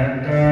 and uh,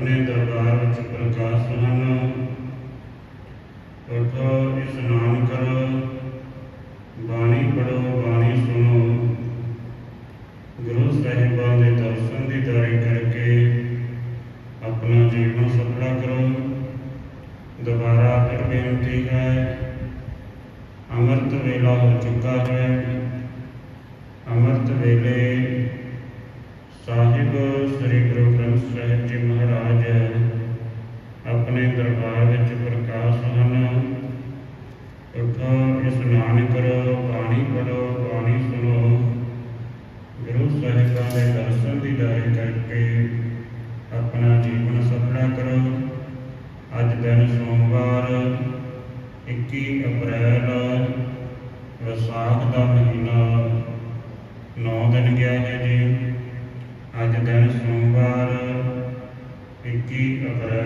ਆਪਣੇ ਦਰਬਾਰ ਵਿੱਚ ਪ੍ਰਕਾਸ਼ ਸੁਣਾਣਾ ਉਠੋ ਇਸਨਾਨ ਕਰੋ ਬਾਣੀ ਪੜੋ ਬਾਣੀ ਸੁਣੋ। ਗੁਰੂ ਸਾਹਿਬਾਂ ਦੇ ਦਰਸ਼ਨ ਦੀ ਦਾਰੀ ਕਰਕੇ ਆਪਣਾ ਜੀਵਨ ਸਫਲਾ ਕਰੋ। ਦੁਬਾਰਾ ਫਿਰ ਬੇਨਤੀ ਹੈ, ਅੰਮ੍ਰਿਤ ਵੇਲਾ ਹੋ ਚੁੱਕਾ ਹੈ। ਅੰਮ੍ਰਿਤ ਵੇਲੇ ਸਾਹਿਬ ਸ੍ਰੀ ਗੁਰੂ ਗ੍ਰੰਥ ਸਾਹਿਬ ਜੀ ਮਹਾਰਾਜ ਆਪਣੇ ਦਰਬਾਰ ਵਿੱਚ ਪ੍ਰਕਾਸ਼ ਹਨ। ਉਠੋ ਇਸ ਨਾਨਕ ਕਰੋ ਬਾਣੀ ਪੜੋ। की